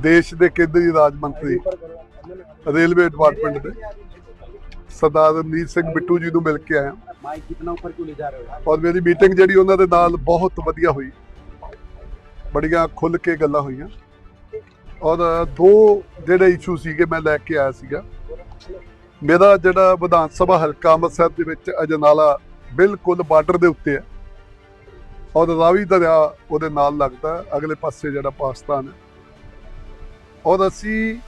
ਦੇਸ਼ ਦੇ ਕੇਂਦਰੀ ਰਾਜ ਮੰਤਰੀ ਰੇਲਵੇ ਡਿਪਾਰਟਮੈਂਟ ਦੇ। ਸਰਦਾਰ ਰਣਜੀਤ ਸਿੰਘ ਬਿੱਟੂ ਜੀ ਨੂੰ ਮਿਲ ਕੇ ਆਇਆ। ਮਾਈਕ ਕਿਤਨਾ ਉੱਪਰ ਕਿਉਂ ਲੈ ਜਾ ਰਹੇ ਹੋ ਔਰ ਮੇਰੀ ਮੀਟਿੰਗ ਜਿਹੜੀ ਉਹਨਾਂ ਦੇ ਨਾਲ ਬਹੁਤ ਵਧੀਆ ਹੋਈ। ਬੜੀਆਂ ਖੁੱਲ ਕੇ ਗੱਲਾਂ ਹੋਈਆਂ। ਔਰ ਦੋ ਜਿਹੜੇ ਇਸ਼ੂ ਸੀਗੇ ਮੈਂ ਲੈ ਕੇ ਆਇਆ ਸੀਗਾ। ਮੇਰਾ ਜਿਹੜਾ ਵਿਧਾਨ ਸਭਾ ਹਲਕਾ ਅੰਮ੍ਰਿਤਸਰ ਦੇ ਵਿੱਚ ਅਜਨਾਲਾ ਬਿਲਕੁਲ ਬਾਰਡਰ ਦੇ ਉੱਤੇ ਹੈ। ਔਰ ਰਾਵੀ ਦਰਿਆ ਉਹਦੇ ਨਾਲ ਲੱਗਦਾ ਅਗਲੇ ਪਾਸੇ ਜਿਹੜਾ ਪਾਕਿਸਤਾਨ ਹੈ। ਔਰ ਅਸੀਂ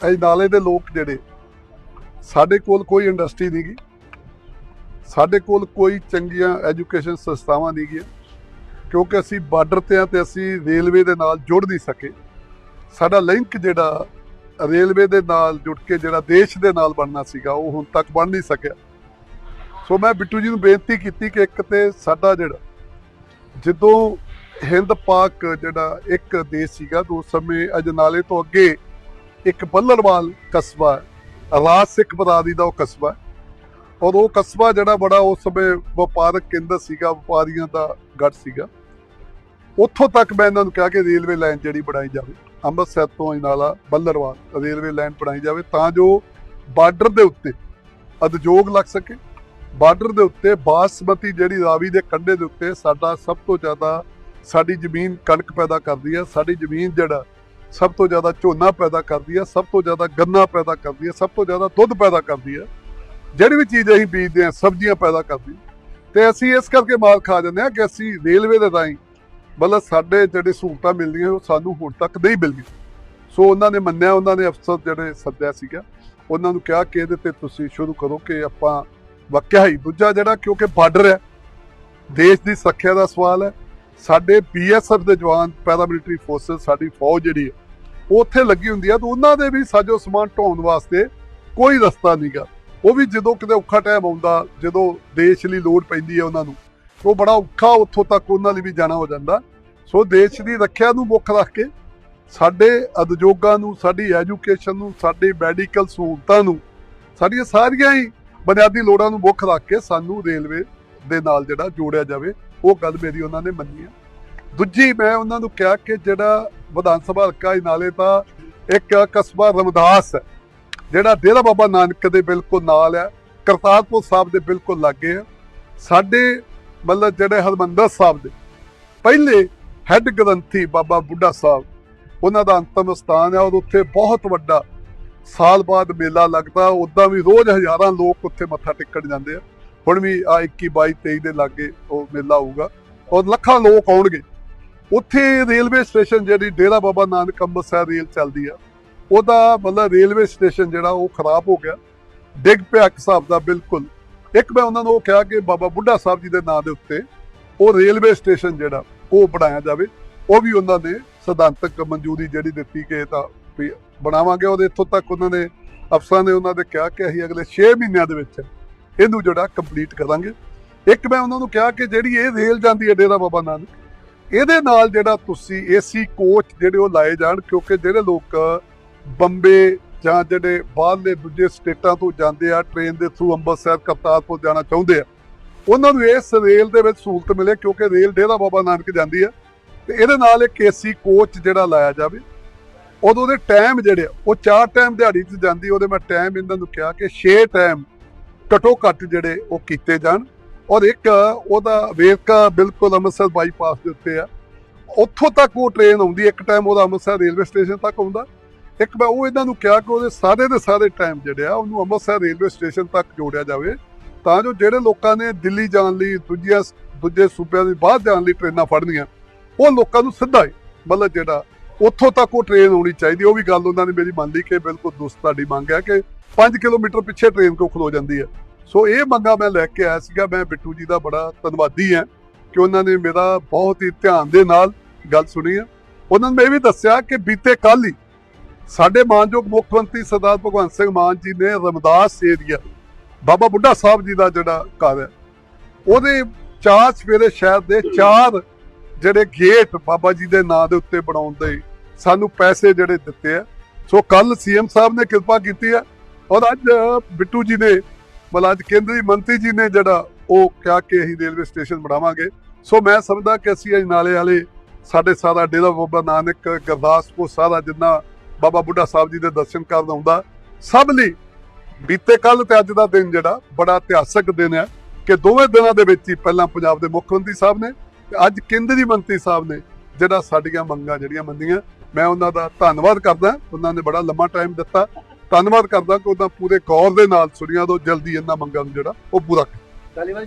ਅਜਨਾਲੇ ਦੇ ਲੋਕ ਜਿਹੜੇ, ਸਾਡੇ ਕੋਲ ਕੋਈ ਇੰਡਸਟਰੀ ਨਹੀਂ ਗੀ। ਸਾਡੇ ਕੋਲ ਕੋਈ ਚੰਗੀਆਂ ਐਜੂਕੇਸ਼ਨ ਸੰਸਥਾਵਾਂ ਨਹੀਂ ਗੀਆਂ। ਕਿਉਂਕਿ ਅਸੀਂ ਬਾਰਡਰ ਤੇ ਆ ਤੇ ਅਸੀਂ ਰੇਲਵੇ ਦੇ ਨਾਲ ਜੁੜ ਨਹੀਂ ਸਕੇ। ਸਾਡਾ ਲਿੰਕ ਜਿਹੜਾ ਰੇਲਵੇ ਦੇ ਨਾਲ ਜੁੜ ਕੇ ਜਿਹੜਾ ਦੇਸ਼ ਦੇ ਨਾਲ ਬਣਨਾ ਸੀਗਾ, ਉਹ ਹੁਣ ਤੱਕ ਬਣ ਨਹੀਂ ਸਕਿਆ। ਸੋ ਮੈਂ ਬਿੱਟੂ ਜੀ ਨੂੰ ਬੇਨਤੀ ਕੀਤੀ ਕਿ ਇੱਕ ਤੇ ਸਾਡਾ ਜਿਹੜਾ, ਜਦੋਂ ਹਿੰਦ ਪਾਕ ਜਿਹੜਾ ਇੱਕ ਦੇਸ਼ ਸੀਗਾ ਤਾਂ ਉਸ ਸਮੇਂ ਅਜਨਾਲੇ ਤੋਂ ਅੱਗੇ ਇੱਕ ਬੱਲਰਵਾਲ ਕਸਬਾ ਰਾਜ ਸਿੱਖ ਬਰਾਦਰੀ ਦਾ ਉਹ ਕਸਬਾ ਔਰ ਉਹ ਕਸਬਾ ਜਿਹੜਾ ਬੜਾ ਉਸ ਸਮੇਂ ਵਪਾਰਕ ਕੇਂਦਰ ਸੀਗਾ, ਵਪਾਰੀਆਂ ਦਾ ਗੜ ਸੀਗਾ। ਉੱਥੋਂ ਤੱਕ ਮੈਂ ਇਹਨਾਂ ਨੂੰ ਕਿਹਾ ਕਿ ਰੇਲਵੇ ਲਾਈਨ ਜਿਹੜੀ ਬਣਾਈ ਜਾਵੇ, ਅੰਮ੍ਰਿਤਸਰ ਤੋਂ ਅਜਨਾਲਾ ਬੱਲਰਵਾਲ ਰੇਲਵੇ ਲਾਈਨ ਬਣਾਈ ਜਾਵੇ ਤਾਂ ਜੋ ਬਾਰਡਰ ਦੇ ਉੱਤੇ ਉਦਯੋਗ ਲੱਗ ਸਕੇ। ਬਾਰਡਰ ਦੇ ਉੱਤੇ ਬਾਸਮਤੀ ਜਿਹੜੀ ਰਾਵੀ ਦੇ ਕੰਢੇ ਦੇ ਉੱਤੇ ਸਾਡਾ ਸਭ ਤੋਂ ਜ਼ਿਆਦਾ ਸਾਡੀ ਜ਼ਮੀਨ ਕਣਕ ਪੈਦਾ ਕਰਦੀ ਹੈ, ਸਾਡੀ ਜ਼ਮੀਨ ਜਿਹੜਾ ਸਭ ਤੋਂ ਜ਼ਿਆਦਾ ਝੋਨਾ ਪੈਦਾ ਕਰਦੀ ਹੈ, ਸਭ ਤੋਂ ਜ਼ਿਆਦਾ ਗੰਨਾ ਪੈਦਾ ਕਰਦੀ ਹੈ, ਸਭ ਤੋਂ ਜ਼ਿਆਦਾ ਦੁੱਧ ਪੈਦਾ ਕਰਦੀ ਹੈ, ਜਿਹੜੀ ਵੀ ਚੀਜ਼ ਅਸੀਂ ਬੀਜਦੇ ਹਾਂ, ਸਬਜ਼ੀਆਂ ਪੈਦਾ ਕਰਦੀ ਤੇ ਅਸੀਂ ਇਸ ਕਰਕੇ ਮਾਰ ਖਾ ਜਾਂਦੇ ਹਾਂ ਕਿ ਅਸੀਂ ਰੇਲਵੇ ਦੇ ਰਾਹੀਂ ਮਤਲਬ ਸਾਡੇ ਜਿਹੜੇ ਸਹੂਲਤਾਂ ਮਿਲਦੀਆਂ, ਉਹ ਸਾਨੂੰ ਹੁਣ ਤੱਕ ਨਹੀਂ ਮਿਲਦੀਆਂ ਸੋ ਉਹਨਾਂ ਨੇ ਮੰਨਿਆ, ਉਹਨਾਂ ਨੇ ਅਫਸਰ ਜਿਹੜੇ ਸੱਦਿਆ ਸੀਗਾ, ਉਹਨਾਂ ਨੂੰ ਕਿਹਾ ਕਿ ਇਹਦੇ ਤੇ ਤੁਸੀਂ ਸ਼ੁਰੂ ਕਰੋ ਕਿ ਆਪਾਂ ਵਾਕਿਆ ਹੀ ਦੂਜਾ ਜਿਹੜਾ ਕਿਉਂਕਿ ਬਾਰਡਰ ਹੈ, ਦੇਸ਼ ਦੀ ਸੁਰੱਖਿਆ ਦਾ ਸਵਾਲ ਹੈ ਸਾਡੇ ਬੀਐਸਐਫ ਦੇ ਜਵਾਨ ਪੈਰਾਮਿਲਟਰੀ ਫੋਰਸਸ, ਸਾਡੀ ਫੌਜ ਜਿਹੜੀ ਹੈ, ਉਹ ਉੱਥੇ ਲੱਗੀ ਹੁੰਦੀ ਹੈ ਤਾਂ ਉਹਨਾਂ ਦੇ ਵੀ ਸਾਜੋ ਸਮਾਨ ਢੋਣ ਵਾਸਤੇ ਕੋਈ ਰਸਤਾ ਨਹੀਂਗਾ ਉਹ ਵੀ ਜਦੋਂ ਕਿਤੇ ਔਖਾ ਟਾਈਮ ਆਉਂਦਾ, ਜਦੋਂ ਦੇਸ਼ ਲਈ ਲੋੜ ਪੈਂਦੀ ਹੈ ਉਹਨਾਂ ਨੂੰ, ਉਹ ਬੜਾ ਔਖਾ ਉੱਥੋਂ ਤੱਕ ਉਹਨਾਂ ਲਈ ਵੀ ਜਾਣਾ ਹੋ ਜਾਂਦਾ। ਸੋ ਦੇਸ਼ ਦੀ ਰੱਖਿਆ ਨੂੰ ਮੁੱਖ ਰੱਖ ਕੇ ਸਾਡੇ ਉਦਯੋਗਾਂ ਨੂੰ, ਸਾਡੀ ਐਜੂਕੇਸ਼ਨ ਨੂੰ, ਸਾਡੀ ਮੈਡੀਕਲ ਸਹੂਲਤਾਂ ਨੂੰ, ਸਾਡੀਆਂ ਸਾਰੀਆਂ ਹੀ ਬੁਨਿਆਦੀ ਲੋੜਾਂ ਨੂੰ ਮੁੱਖ ਰੱਖ ਕੇ ਸਾਨੂੰ ਰੇਲਵੇ ਦੇ ਨਾਲ ਜਿਹੜਾ ਜੋੜਿਆ ਜਾਵੇ, ਉਹ ਗੱਲ ਮੇਰੀ ਉਹਨਾਂ ਨੇ ਮੰਨੀ ਹੈ। ਦੂਜੀ ਮੈਂ ਉਹਨਾਂ ਨੂੰ ਕਿਹਾ ਕਿ ਜਿਹੜਾ ਵਿਧਾਨ ਸਭਾ ਹਲਕਾ ਨਾਲੇ ਤਾਂ ਇੱਕ ਕਸਬਾ ਰਮਦਾਸ ਹੈ, ਜਿਹੜਾ ਡੇਰਾ ਬਾਬਾ ਨਾਨਕ ਦੇ ਬਿਲਕੁਲ ਨਾਲ ਹੈ, ਕਰਤਾਰਪੁਰ ਸਾਹਿਬ ਦੇ ਬਿਲਕੁਲ ਲਾਗੇ ਹੈ। ਸਾਡੇ ਮਤਲਬ ਜਿਹੜੇ ਹਰਮੰਦਰ ਸਾਹਿਬ ਦੇ ਪਹਿਲੇ ਹੈੱਡ ਗ੍ਰੰਥੀ ਬਾਬਾ ਬੁੱਢਾ ਸਾਹਿਬ, ਉਹਨਾਂ ਦਾ ਅੰਤਮ ਸਥਾਨ ਹੈ ਔਰ ਉੱਥੇ ਬਹੁਤ ਵੱਡਾ ਸਾਲ ਬਾਅਦ ਮੇਲਾ ਲੱਗਦਾ, ਉਦਾਂ ਵੀ ਰੋਜ਼ ਹਜ਼ਾਰਾਂ ਲੋਕ ਉੱਥੇ ਮੱਥਾ ਟੇਕਣ ਜਾਂਦੇ ਆ। ਹੁਣ ਵੀ ਆ 21 22 23 ਦੇ ਲਾਗੇ ਉਹ ਮੇਲਾ ਹੋਊਗਾ ਔਰ ਲੱਖਾਂ ਲੋਕ ਆਉਣਗੇ। ਉੱਥੇ ਰੇਲਵੇ ਸਟੇਸ਼ਨ ਜਿਹੜੀ ਡੇਰਾ ਬਾਬਾ ਨਾਨਕ ਅੰਮ੍ਰਿਤਸਰ ਰੇਲ ਚੱਲਦੀ ਆ, ਉਹਦਾ ਮਤਲਬ ਰੇਲਵੇ ਸਟੇਸ਼ਨ ਜਿਹੜਾ ਉਹ ਖਰਾਬ ਹੋ ਗਿਆ। ਡਿੱਗ ਪਿਆ ਇੱਕ ਹਿਸਾਬ ਦਾ ਬਿਲਕੁਲ। ਇੱਕ ਮੈਂ ਉਹਨਾਂ ਨੂੰ ਉਹ ਕਿਹਾ ਕਿ ਬਾਬਾ ਬੁੱਢਾ ਸਾਹਿਬ ਜੀ ਦੇ ਨਾਂ ਦੇ ਉੱਤੇ ਉਹ ਰੇਲਵੇ ਸਟੇਸ਼ਨ ਜਿਹੜਾ ਉਹ ਬਣਾਇਆ ਜਾਵੇ। ਉਹ ਵੀ ਉਹਨਾਂ ਨੇ ਸਿਧਾਂਤਕ ਮਨਜ਼ੂਰੀ ਜਿਹੜੀ ਦਿੱਤੀ ਕਿ ਤਾਂ ਵੀ ਬਣਾਵਾਂਗੇ। ਉਹਦੇ ਇੱਥੋਂ ਤੱਕ ਉਹਨਾਂ ਨੇ ਅਫਸਰਾਂ ਨੇ ਉਹਨਾਂ ਦੇ ਕਿਹਾ ਕਿ ਅਸੀਂ ਅਗਲੇ 6 ਮਹੀਨਿਆਂ ਦੇ ਵਿੱਚ ਇਹਨੂੰ ਜਿਹੜਾ ਕੰਪਲੀਟ ਕਰਾਂਗੇ। ਇੱਕ ਮੈਂ ਉਹਨਾਂ ਨੂੰ ਕਿਹਾ ਕਿ ਜਿਹੜੀ ਇਹ ਰੇਲ ਜਾਂਦੀ ਹੈ ਡੇਰਾ ਬਾਬਾ ਨਾਨਕ ਇਹਦੇ ਨਾਲ ਜਿਹੜਾ ਤੁਸੀਂ ਏਸੀ ਕੋਚ ਜਿਹੜੇ ਉਹ ਲਾਏ ਜਾਣ ਕਿਉਂਕਿ ਜਿਹੜੇ ਲੋਕ ਬੰਬੇ ਜਾਂ ਜਿਹੜੇ ਬਾਹਰਲੇ ਦੂਜੇ ਸਟੇਟਾਂ ਤੋਂ ਜਾਂਦੇ ਆ ਟ੍ਰੇਨ ਦੇ ਥਰੂ ਅੰਮ੍ਰਿਤਸਰ ਕਰਤਾਰਪੁਰ ਜਾਣਾ ਚਾਹੁੰਦੇ ਆ ਉਹਨਾਂ ਨੂੰ ਇਸ ਰੇਲ ਦੇ ਵਿੱਚ ਸਹੂਲਤ ਮਿਲੇ ਕਿਉਂਕਿ ਰੇਲ ਡੇਰਾ ਬਾਬਾ ਨਾਨਕ ਜਾਂਦੀ ਆ। ਤੇ ਇਹਦੇ ਨਾਲ ਇੱਕ ਏਸੀ ਕੋਚ ਜਿਹੜਾ ਲਾਇਆ ਜਾਵੇ। ਉਦੋਂ ਦੇ ਟਾਈਮ ਜਿਹੜੇ ਆ, ਉਹ ਚਾਰ ਟਾਈਮ ਦਿਹਾੜੀ 'ਚ ਜਾਂਦੀ ਉਹਦੇ ਮੈਂ ਟਾਈਮ ਇਹਨਾਂ ਨੂੰ ਕਿਹਾ ਕਿ 6 ਟਾਈਮ ਘਟੋ ਘੱਟ ਜਿਹੜੇ ਉਹ ਕੀਤੇ ਜਾਣ। ਔਰ ਇੱਕ ਉਹਦਾ ਵੇਰਕਾ ਬਿਲਕੁਲ ਅੰਮ੍ਰਿਤਸਰ ਬਾਈਪਾਸ ਦੇ ਉੱਤੇ ਆ। ਉੱਥੋਂ ਤੱਕ ਉਹ ਟ੍ਰੇਨ ਆਉਂਦੀ, ਇੱਕ ਟਾਈਮ ਉਹਦਾ ਅੰਮ੍ਰਿਤਸਰ ਰੇਲਵੇ ਸਟੇਸ਼ਨ ਤੱਕ ਆਉਂਦਾ। ਇੱਕ ਮੈਂ ਉਹ ਇਹਨਾਂ ਨੂੰ ਕਿਹਾ ਕਿ ਉਹਦੇ ਸਾਰੇ ਦੇ ਸਾਰੇ ਟਾਈਮ ਜਿਹੜੇ ਆ, ਉਹਨੂੰ ਅੰਮ੍ਰਿਤਸਰ ਰੇਲਵੇ ਸਟੇਸ਼ਨ ਤੱਕ ਜੋੜਿਆ ਜਾਵੇ। ਤਾਂ ਜੋ ਜਿਹੜੇ ਲੋਕਾਂ ਨੇ ਦਿੱਲੀ ਜਾਣ ਲਈ, ਦੂਜੀਆਂ ਦੂਜੇ ਸੂਬਿਆਂ ਦੇ ਬਾਹਰ ਜਾਣ ਲਈ ਟ੍ਰੇਨਾਂ ਫੜਨੀਆਂ, ਉਹ ਲੋਕਾਂ ਨੂੰ ਸਿੱਧਾ ਹੀ ਮਤਲਬ ਜਿਹੜਾ ਉੱਥੋਂ ਤੱਕ ਉਹ ਟ੍ਰੇਨ ਆਉਣੀ ਚਾਹੀਦੀ ਉਹ ਵੀ ਗੱਲ ਉਹਨਾਂ ਨੇ ਮੇਰੀ ਮੰਨ ਲਈ ਕਿ ਬਿਲਕੁਲ ਦੁਸਤ ਤੁਹਾਡੀ ਮੰਗ ਹੈ ਕਿ 5 ਕਿਲੋਮੀਟਰ ਪਿੱਛੇ ਟ੍ਰੇਨ ਕੋ ਖਲੋ ਜਾਂਦੀ ਹੈ। ਸੋ ਇਹ ਮੰਗਾ ਮੈਂ ਲੈ ਕੇ ਆਇਆ ਸੀਗਾ। ਮੈਂ ਬਿੱਟੂ ਜੀ ਦਾ ਬੜਾ ਧੰਨਵਾਦੀ ਹਾਂ ਕਿ ਉਹਨਾਂ ਨੇ ਮੇਰਾ ਬਹੁਤ ਹੀ ਧਿਆਨ ਦੇ ਨਾਲ ਗੱਲ ਸੁਣੀ ਹੈ। ਉਹਨਾਂ ਨੇ ਇਹ ਵੀ ਦੱਸਿਆ ਕਿ ਬੀਤੇ ਕੱਲ ਹੀ ਸਾਡੇ ਮਾਨਯੋਗ ਮੁੱਖ ਮੰਤਰੀ ਸਰਦਾਰ ਭਗਵੰਤ ਸਿੰਘ ਮਾਨ ਜੀ ਨੇ ਰਮਦਾਸ ਏਰੀਆ, ਬਾਬਾ ਬੁੱਢਾ ਸਾਹਿਬ ਜੀ ਦਾ ਜਿਹੜਾ ਘਰ ਹੈ, ਉਹਦੇ ਚਾਰ ਸਵੇਰੇ ਸ਼ਹਿਰ ਦੇ ਚਾਰ ਜਿਹੜੇ ਗੇਟ ਬਾਬਾ ਜੀ ਦੇ ਨਾਂ ਦੇ ਉੱਤੇ ਬਣਾਉਣ ਦੇ ਸਾਨੂੰ ਪੈਸੇ ਜਿਹੜੇ ਦਿੱਤੇ ਆ। ਸੋ ਕੱਲ ਸੀਐਮ ਸਾਹਿਬ ਨੇ ਕਿਰਪਾ ਕੀਤੀ ਹੈ ਔਰ ਅੱਜ ਬਿੱਟੂ ਜੀ ਨੇ ਮਤਲਬ ਅੱਜ ਕੇਂਦਰੀ ਮੰਤਰੀ ਜੀ ਨੇ ਜਿਹੜਾ ਉਹ ਕਿਹਾ ਕਿ ਅਸੀਂ ਰੇਲਵੇ ਸਟੇਸ਼ਨ ਬਣਾਵਾਂਗੇ। ਸੋ ਮੈਂ ਸਮਝਦਾ ਕਿ ਅਸੀਂ ਅੱਜ ਨਾਲੇ ਵਾਲੇ ਸਾਡੇ ਸਾਰਾ ਡੇਰਾ ਬਾਬਾ ਨਾਨਕ, ਗੁਰਦਾਸਪੁਰ, ਸਾਰਾ ਜਿੰਨਾ ਬਾਬਾ ਬੁੱਢਾ ਸਾਹਿਬ ਜੀ ਦੇ ਦਰਸ਼ਨ ਕਰਨ ਆਉਂਦਾ, ਸਭ ਲਈ ਬੀਤੇ ਕੱਲ ਤੇ ਅੱਜ ਦਾ ਦਿਨ ਜਿਹੜਾ ਬੜਾ ਇਤਿਹਾਸਕ ਦਿਨ ਹੈ ਕਿ ਦੋਵੇਂ ਦਿਨਾਂ ਦੇ ਵਿੱਚ ਹੀ ਪਹਿਲਾਂ ਪੰਜਾਬ ਦੇ ਮੁੱਖ ਮੰਤਰੀ ਸਾਹਿਬ ਨੇ ਤੇ ਅੱਜ ਕੇਂਦਰੀ ਮੰਤਰੀ ਸਾਹਿਬ ਨੇ ਜਿਹੜਾ ਸਾਡੀਆਂ ਮੰਗਾਂ ਜਿਹੜੀਆਂ ਮੰਨੀਆਂ, ਮੈਂ ਉਹਨਾਂ ਦਾ ਧੰਨਵਾਦ ਕਰਦਾ। ਉਹਨਾਂ ਨੇ ਬੜਾ ਲੰਮਾ ਟਾਈਮ ਦਿੱਤਾ। ਧੰਨਵਾਦ ਕਰਦਾ ਕਿ ਉਹਦਾ ਪੂਰੇ ਗੌਰ ਦੇ ਨਾਲ ਸੁਣੀਆਂ ਤੋਂ ਜਲਦੀ ਇਹਨਾਂ ਮੰਗਾਂ ਨੂੰ ਜਿਹੜਾ ਉਹ ਪੂਰਾ ਧਾਲੀਵਾਲ